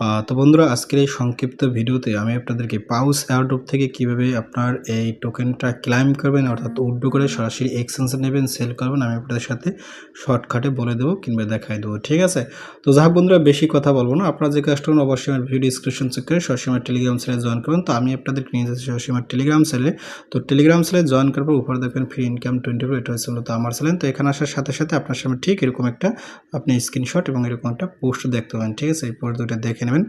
তো বন্ধুরা আজকের এই সংক্ষিপ্ত ভিডিওতে আমি আপনাদেরকে পাউস এয়ারড্রপ থেকে কীভাবে আপনার এই টোকেনটা ক্লাইম করবেন অর্থাৎ উড্ডু করে সরাসরি এক্সচেঞ্জে নেবেন সেল করবেন আমি আপনাদের সাথে শর্টকাটে বলে দেবো কিংবা দেখাই দেবো ঠিক আছে? তো যাই হোক বন্ধুরা বেশি কথা বলব না। আপনারা যে কাজটা অবশ্যই আমার ভিডিও ডিসক্রিপশন চেক করে সরাসরি আমার টেলিগ্রাম চ্যানেলে জয়েন করবেন। তো আমি আপনাদেরকে নিয়ে যাচ্ছি সরাসরি আমার টেলিগ্রাম চ্যানেলে তো টেলিগ্রাম চ্যানেলে জয়েন করার পর উপরে দেখবেন ফ্রি ইনকাম টোয়েন্টি ফোর এটা হচ্ছে মূলত আমার চ্যানেল তো এখানে আসার সাথে সাথে আপনার সামনে ঠিক এরকম একটা আপনি স্ক্রিনশট এবং এরকম একটা পোস্ট দেখতে পাবেন ঠিক আছে? এই পোস্ট দুটো দেখে নেবেন।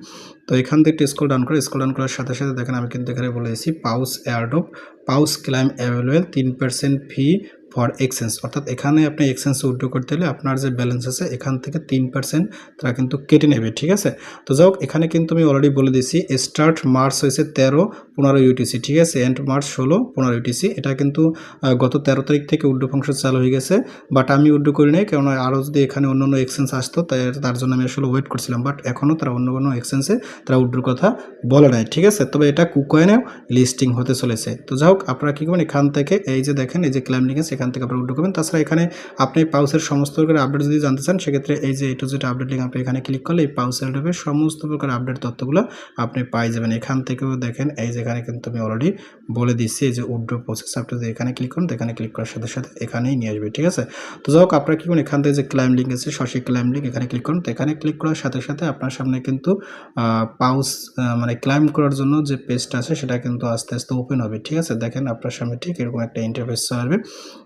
তো এখান থেকে একটু স্ক্রল ডাউন করে স্কুল ডাউন করার সাথে সাথে দেখেন আমি কিন্তু এখানে বলে দিয়েছি pouch airdopes pouch claim available, তিন পার্সেন্ট ফি ফর এক্সচেঞ্জ অর্থাৎ এখানে আপনি এক্সচেঞ্জ উইড্রো করতে হলে আপনার যে ব্যালেন্স আছে, এখান থেকে তিন পার্সেন্ট তারা কিন্তু কেটে নেবে, ঠিক আছে? তো যাই এখানে কিন্তু আমি অলরেডি বলে দিয়েছি স্টার্ট মার্চ হয়েছে তেরো পনেরো ইউটিসি ঠিক আছে? এন্ড মার্চ ষোলো পনেরো ইউটিসি এটা কিন্তু গত তেরো তারিখ থেকে উড্ডো ফাংশন চালু হয়ে গেছে বাট আমি উড্ডো করি নাই, কেননা আরও যদি এখানে অন্য অন্য এক্সচেঞ্জ আসতো, তাই তার জন্য আমি আসলে ওয়েট করছিলাম বাট এখনও তারা অন্য কোনো এক্সচেঞ্জে তারা উড্ডোর কথা বলে নাই, ঠিক আছে? তবে এটা কুকয়েনেও লিস্টিং হতে চলেছে। তো যাই হোক, আপনারা কী করবেন, এখান থেকে এই যে দেখেন, এই যে ক্লাইম লিঙ্ক আছে এখান থেকে আপনারা উড্ডো করবেন। তাছাড়া এখানে আপনি পাউসের সমস্ত প্রকার আপডেট যদি জানতে চান, সেক্ষেত্রে এই যে এটু যেটা আপডেট লিঙ্ক আপনি এখানে ক্লিক করলে এই পাউসের ডেপের সমস্ত প্রকার আপডেট তথ্যগুলো আপনি পাই যাবেন। এখান থেকেও দেখেন, এই যে এখানে কিন্তু আমি অলরেডি বলে দিচ্ছি এই যে উড্ডো প্রসেস আপনি যদি এখানে ক্লিক করুন, এখানে ক্লিক করার সাথে সাথে এখানেই নিয়ে আসবে, ঠিক আছে? তো যাই হোক, আপনারা কী করুন, এখান থেকে যে ক্লাইম লিঙ্ক আছে সঠিক ক্লাইম লিঙ্ক এখানে ক্লিক করুন। তো এখানে ক্লিক করার সাথে সাথে আপনার সামনে কিন্তু পাউস মানে ক্লাইম করার জন্য যে পেজটা আছে, সেটা কিন্তু আস্তে আস্তে ওপেন হবে, ঠিক আছে? দেখেন আপনার সামনে ঠিক এরকম একটা ইন্টারফেস আসবে।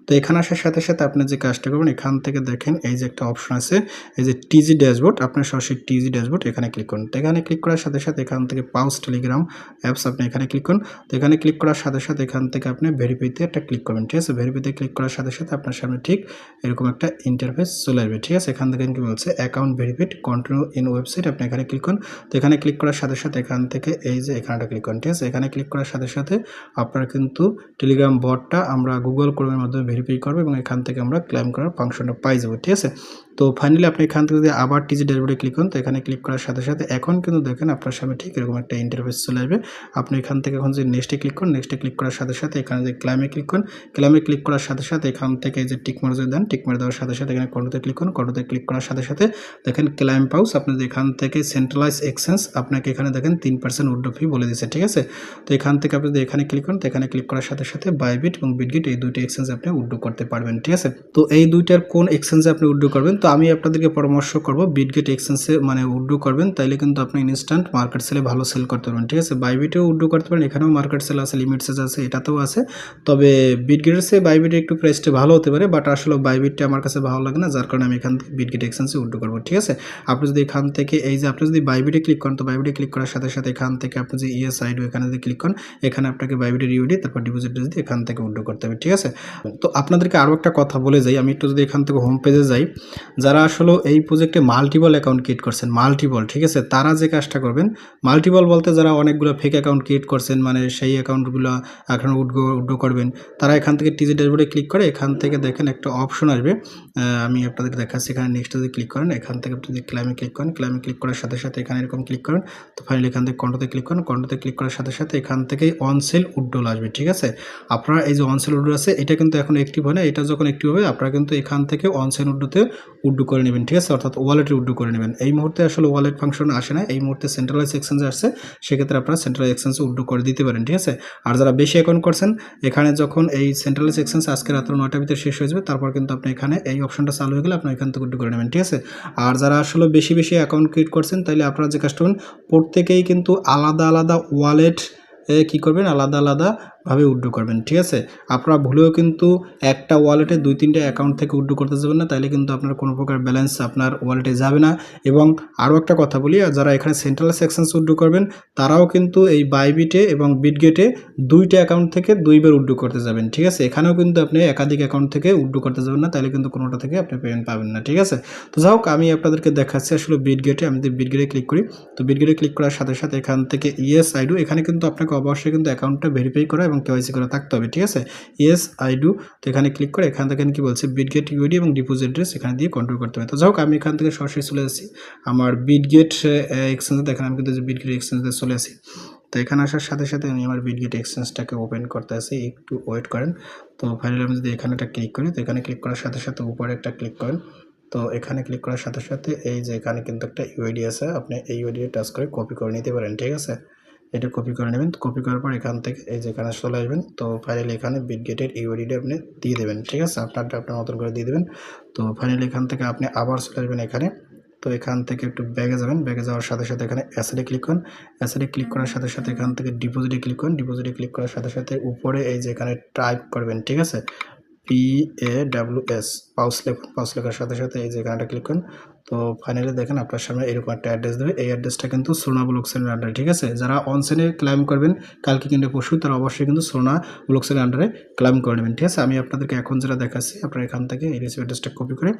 তো এখানে আসার সাথে সাথে আপনি যে কাজটা করবেন, এখান থেকে দেখেন এই যে একটা অপশন আছে, এই যে টিজি ড্যাশবোর্ড আপনার সরাসরি টিজি ড্যাশবোর্ড এখানে ক্লিক করুন। তো এখানে ক্লিক করার সাথে সাথে এখান থেকে পাউস টেলিগ্রাম অ্যাপস আপনি এখানে ক্লিক করুন। তো এখানে ক্লিক করার সাথে সাথে এখান থেকে আপনি ভেরিফাইতে একটা ক্লিক করবেন, ঠিক আছে? ভেরিফাইতে ক্লিক করার সাথে সাথে আপনার সামনে ঠিক এরকম একটা ইন্টারফেস চলে আসবে, ঠিক আছে? এখান থেকে কি বলছে? Account verified continue in website আপনি এখানে ক্লিক করুন। তো এখানে ক্লিক করার সাথে সাথে এখান থেকে এই যে এখানটা ক্লিক করুন, ঠিক আছে? এখানে ক্লিক করার সাথে সাথে আপনার কিন্তু টেলিগ্রাম বটটা আমরা গুগল ক্রোমের মাধ্যমে ভেরিফাই করবে এবং এখান থেকে আমরা ক্লেম করার ফাংশনটা পাই যাব ঠিক আছে? তো ফাইনালি আপনি এখান থেকে যদি আবার টিজি ড্যাশবোর্ডে ক্লিক করুন, তো এখানে ক্লিক করার সাথে সাথে এখন কিন্তু দেখেন আপনার সামনে ঠিক এরকম একটা ইন্টারফেস চলে আসবে। আপনি এখান থেকে এখন যে নেক্সটে ক্লিক করুন নেক্সটে ক্লিক করার সাথে সাথে এখানে যে ক্লাইমে ক্লিক করুন ক্লাইমে ক্লিক করার সাথে সাথে এখান থেকে যে টিক মার যদি দেন টিক মার দেওয়ার সাথে সাথে এখানে কন্টোতে ক্লিক করুন কন্টোতে ক্লিক করার সাথে সাথে দেখেন ক্লাইম পাউস আপনি এখান থেকে সেন্ট্রালাইজ এক্সচেঞ্জ আপনাকে এখানে দেখেন তিন পার্সেন্ট উড্ডো ফি বলে দিচ্ছে ঠিক আছে? তো এখান থেকে আপনি যদি এখানে ক্লিক করেন, তো এখানে ক্লিক করার সাথে সাথে বাইবিট এবং বিটগিট এই দুইটা এক্সচেঞ্জ আপনি উড্ডো করতে পারবেন, ঠিক আছে? তো এই দুইটার কোন এক্সচেঞ্জে আপনি উড্ডো করবেন, তো আমি আপনাদেরকে পরামর্শ করব বিটগেট এক্সচেঞ্জে মানে উড্ডু করবেন, তাইলে কিন্তু আপনি ইনস্ট্যান্ট মার্কেট সেলে ভালো সেল করতে পারবেন, ঠিক আছে? বাইবিটেও উড্ডু করতে পারেন, এখানেও মার্কেট সেল আছে লিমিট সেল আছে, এটাতেও আছে। তবে বিটগেটের চেয়ে বাইবিটে একটু প্রাইসটা ভালো হতে পারে বাট আসলে বাইবিটটা আমার কাছে ভালো লাগে না, যার কারণে আমি এখান থেকে বিটগেট এক্সচেঞ্জে উড্ডু করব, ঠিক আছে? আপনি যদি এখান থেকে, এই যে আপনি যদি বাইবিটে ক্লিক করেন, তো বাইবিটে ক্লিক করার সাথে সাথে এখান থেকে আপনি যে ইএস আইডি এখানে যদি ক্লিক করেন, এখানে আপনাকে বাইবিটের ইউডি তারপর ডিপোজিট যদি এখান থেকে উড্ডু করতে হবে, ঠিক আছে? তো আপনাদেরকে আরও একটা কথা বলে যাই, আমি একটু যদি এখান থেকে হোম পেজে যাই যারা আসলে এই প্রজেক্টে মাল্টিপল অ্যাকাউন্ট ক্রিয়েট করছেন মাল্টিপল ঠিক আছে? তারা যে কাজটা করবেন মাল্টিপল বলতে যারা অনেকগুলো ফেক অ্যাকাউন্ট ক্রিয়েট করছেন মানে সেই অ্যাকাউন্টগুলো এখন উড্ডো উড্ডো করবেন, তারা এখান থেকে টিজি ড্যাশবোর্ডে ক্লিক করে এখান থেকে দেখেন একটা অপশন আসবে। আমি আপনাদেরকে দেখাচ্ছি, এখানে নেক্সট যদি ক্লিক করেন, এখান থেকে আপনি যদি ক্লাইমে ক্লিক করেন ক্লাইমে ক্লিক করার সাথে সাথে এখানে এরকম ক্লিক করেন, তো ফাইনালি এখান থেকে কন্টোতে ক্লিক করেন কন্টোতে ক্লিক করার সাথে সাথে এখান থেকেই অন সেল উড্ডোল আসবে, ঠিক আছে? আপনারা এই যে অন সেল উড্ডো আছে, এটা কিন্তু এখন অ্যাক্টিভ হয় না, এটা যখন অ্যাক্টিভ হবে, আপনারা কিন্তু এখান থেকে অন সেল উড্ডোতে উড্ডো করে নেবেন, ঠিক আছে? অর্থাৎ ওয়ালেটে উড্ডু করে নেবেন। এই মুহূর্তে আসলে ওয়ালেট ফাংশন আসে না, এই মুহূর্তে সেন্ট্রালাইজ এক্সচেঞ্জে আসছে, সেক্ষেত্রে আপনারা সেন্ট্রালাইজ এক্সচেঞ্জে উড্ডো করে দিতে পারেন, ঠিক আছে? আর যারা বেশি অ্যাকাউন্ট করছেন, এখানে যখন এই সেন্ট্রালাইজ এক্সচেঞ্জ আজকে রাত্র নয়টার ভিতরে শেষ হয়ে যাবে, তারপর কিন্তু আপনি এখানে এই অপশনটা চালু হয়ে গেলে আপনি এখান থেকে উড্ডু করে নেবেন, ঠিক আছে? আর যারা আসলে বেশি বেশি অ্যাকাউন্ট ক্রিয়েট করছেন তাহলে আপনারা যে করবেন, প্রত্যেকেই কিন্তু আলাদা আলাদা ওয়ালেট কী করবেন? আলাদা আলাদা ভাবে উড্ডো করবেন, ঠিক আছে? আপনারা ভুলেও কিন্তু একটা ওয়ালেটে দুই তিনটে অ্যাকাউন্ট থেকে উড্ডো করতে যাবেন না তাহলে কিন্তু আপনার কোনো প্রকার ব্যালেন্স আপনার ওয়ালেটে যাবে না। এবং আরও একটা কথা বলি যারা এখানে সেন্ট্রাল সেকশনস উড্ডো করবেন, তারাও কিন্তু এই বাইবিটে এবং বিটগেটে দুইটা অ্যাকাউন্ট থেকে দুইবার উড্ডো করতে যাবেন, ঠিক আছে? এখানেও কিন্তু আপনি একাধিক অ্যাকাউন্ট থেকে উড্ডো করতে যাবেন না তাহলে কিন্তু কোনোটা থেকে আপনি পেমেন্ট পাবেন না, ঠিক আছে? তো যাই হোক, আমি আপনাদেরকে দেখাচ্ছি আসলে বিটগেটে আমি যদি বিটগেটে ক্লিক করি, তো বিটগেটে ক্লিক করার সাথে সাথে এখান থেকে ইএস আইডু এখানে কিন্তু আপনাকে অবশ্যই কিন্তু অ্যাকাউন্টটা ভেরিফাই করা এবং কেওয়াইসি করা থাকতে হবে, ঠিক আছে? ইয়েস আই ডু তো এখানে ক্লিক করে এখান থেকে কি বলছে বিটগেট ইউডি এবং ডিপোজিট অ্যাড্রেস এখানে দিয়ে কন্ট্রোল করতে হবে। তো যাই হোক, আমি এখান থেকে সরাসরি চলে আসি আমার বিটগেট এক্সচেঞ্জে দেখেন আমি কিন্তু বিটগেট এক্সচেঞ্জে চলে আসি। তো এখানে আসার সাথে সাথে আমি আমার বিটগেট এক্সচেঞ্জটাকে ওপেন করতে আসি। একটু ওয়েট করেন। তো ফাইনালি আমি যদি এখানে একটা ক্লিক করি, তো এখানে ক্লিক করার সাথে সাথে উপরে একটা ক্লিক করেন। তো এখানে ক্লিক করার সাথে সাথে এই যে এখানে কিন্তু একটা ইউআইডি আছে, আপনি এই ইউআইডি টাচ করে কপি করে নিতে পারেন, ঠিক আছে? এটা কপি করে নেবেন। কপি করার পর এখান থেকে এই যে এখানে চলে আসবেন, তো ফাইনালি এখানে বিটগেটের ইউআইডিটা আপনি দিয়ে দেবেন, ঠিক আছে? আপনারটা আপনার মতন করে দিয়ে দেবেন। তো ফাইনালি এখান থেকে আপনি আবার চলে আসবেন এখানে। তো এখান থেকে একটু ব্যাগে যাবেন। ব্যাগে যাওয়ার সাথে সাথে এখানে অ্যাসেডে ক্লিক করুন। অ্যাসেডে ক্লিক করার সাথে সাথে এখান থেকে ডিপোজিটে ক্লিক করুন। ডিপোজিটে ক্লিক করার সাথে সাথে উপরে এই যে এখানে টাইপ করবেন, ঠিক আছে? পি এ ডাব্লিউ এস পাউস লেখুন। পাউস লেখার সাথে সাথে এই যে এখানটা ক্লিক করুন। তো ফাইনালি দেখেন আপনার সামনে এরকম একটা অ্যাড্রেস দেবে। এই অ্যাড্রেসটা কিন্তু সোনা ব্লক সেলের আন্ডারে ঠিক আছে? যারা অনসেনে ক্লাইম করবেন, কালকে কিন্তু পরশু তারা অবশ্যই কিন্তু সোনা ব্লক সেলের আন্ডারে ক্লাইম করে নেবেন, ঠিক আছে? আমি আপনাদেরকে এখন যেটা দেখাচ্ছি, আপনারা এখান থেকে এই রেসিপি অ্যাড্রেসটা কপি করে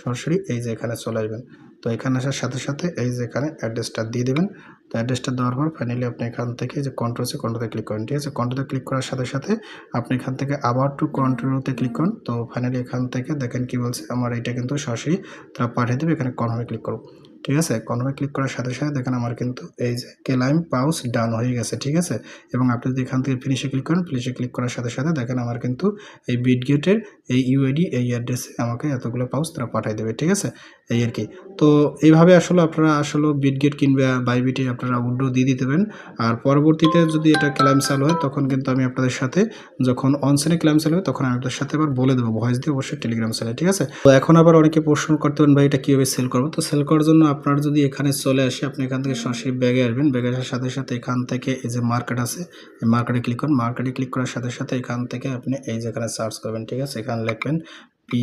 সরাসরি এই যে এখানে চলে আসবেন। তো এখানে আসার সাথে সাথে এই যে এখানে অ্যাড্রেসটা দিয়ে দেবেন। তো অ্যাড্রেসটা দেওয়ার পর ফাইনালি আপনি এখান থেকে যে কন্ট্রোলসে কন্ট্রোতে ক্লিক করেন, ঠিক আছে? কন্ট্রোতে ক্লিক করার সাথে সাথে আপনি এখান থেকে আবার টু কন্ট্রোলতে ক্লিক করুন। তো ফাইনালি এখান থেকে দেখেন কি বলছে, আমার এটা কিন্তু সরাসরি তারা পাঠিয়ে দেবে, এখানে কনফার্মে ক্লিক করো ঠিক আছে? কনফার্মে ক্লিক করার সাথে সাথে দেখেন আমার কিন্তু এই যে কেলাইম পাউস ডান হয়ে গেছে, ঠিক আছে? এবং আপনি যদি এখান থেকে ফিনিশে ক্লিক করেন ফিনিশে ক্লিক করার সাথে সাথে দেখেন আমার কিন্তু এই বিটগেটের এই ইউআইডি এই অ্যাড্রেসে আমাকে এতগুলো পাউস তারা পাঠিয়ে দেবে, ঠিক আছে? এই আর কি। তো এইভাবে আসলে আপনারা আসলে বিটগেট কিংবা বাইবিটে আপনারা উড্রো দিয়ে দিতে পারেন। আর পরবর্তীতে যদি এটা ক্লাইম চালু হয়, তখন কিন্তু আমি আপনাদের সাথে যখন অনসেনে ক্লাইম চালু হয় তখন আমি আপনাদের সাথে আবার বলে দেবো ভয়েস দিয়ে অবশ্যই টেলিগ্রাম চ্যানেলে ঠিক আছে? তো এখন আবার অনেকে প্রশ্ন করতে পারেন, ভাই, এটা কীভাবে সেল করব? তো সেল করার জন্য আপনার যদি এখানে চলে আসে, আপনি এখান থেকে সরাসরি ব্যাগে আসবেন। ব্যাগে আসার সাথে সাথে এখান থেকে এই যে মার্কেট আছে, এই মার্কেটে ক্লিক করুন। মার্কেটে ক্লিক করার সাথে সাথে এখান থেকে আপনি এই যেখানে সার্চ করবেন, ঠিক আছে? এখানে লিখবেন পি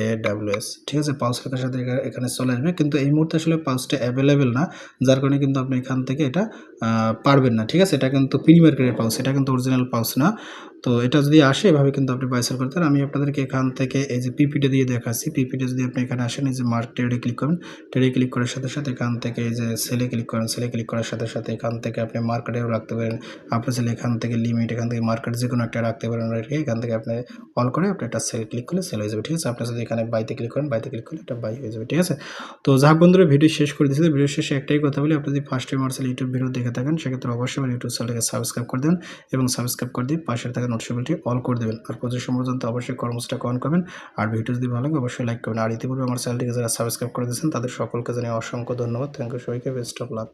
এ ডাব্লিউ এস। ঠিক আছে পালস লেখার সাথে এখানে চলে আসবে। কিন্তু এই মুহূর্তে আসলে পালসটা অ্যাভেলেবেল না, যার কারণে কিন্তু আপনি এখান থেকে এটা পারবেন না। ঠিক আছে, এটা কিন্তু প্রি মার্কেটের পালস এটা কিন্তু অরিজিনাল পালস না। তো এটা যদি আসে, এভাবে কিন্তু আপনি বাইসেল করতে আমি আপনাদেরকে এখান থেকে এই যে পিপিটা দিয়ে দেখাচ্ছি। পিপিটা যদি আপনি এখানে আসেন, এই যে মার্ক ট্রেডে ক্লিক করেন ট্রেডে ক্লিক করার সাথে সাথে এখান থেকে এই যে সেলে ক্লিক করেন। সেলে ক্লিক করার সাথে সাথে এখান থেকে আপনি মার্কেটেও রাখতে পারেন। আপনি চাইলে এখান থেকে লিমিট এখান থেকে মার্কেট যে কোনো একটা রাখতে পারেন। রেখে এখান থেকে আপনি অল করে আপনি একটা সেল ক্লিক করলে সেল হয়ে যাবে, ঠিক আছে? আপনি যদি এখানে বাইতে ক্লিক করেন বাইতে ক্লিক করলে এটা বাই হয়ে যাবে, ঠিক আছে? তো যাক বন্ধুরা ভিডিও শেষ করে দিচ্ছি ভিডিও শেষে একটাই কথা বলি, আপনি যদি ফার্স্ট টাইম মার্সেল ইউটিউব ভিডিও দেখে থাকেন, সেক্ষেত্রে অবশ্যই আমার ইউটিউব চ্যানেলকে সাবস্ক্রাইব করে দেন এবং সাবস্ক্রাইব করে দিয়ে পাশে থাকা নোটিফিকেশনটি অল করে দেবেন। আর সময় পর্যন্ত অবশ্যই কর্মসূচিটা কন করবেন। আর ভিডিও যদি ভালো লাগে, অবশ্যই লাইক করবেন। আর ইতিপূর্বে আমার চ্যানেলটিকে যারা সাবস্ক্রাইব করে দিয়েছেন, তাদের সকলকে জানিয়ে অসংখ্য ধন্যবাদ। থ্যাংক ইউ সবাইকে বেস্ট অফ লাক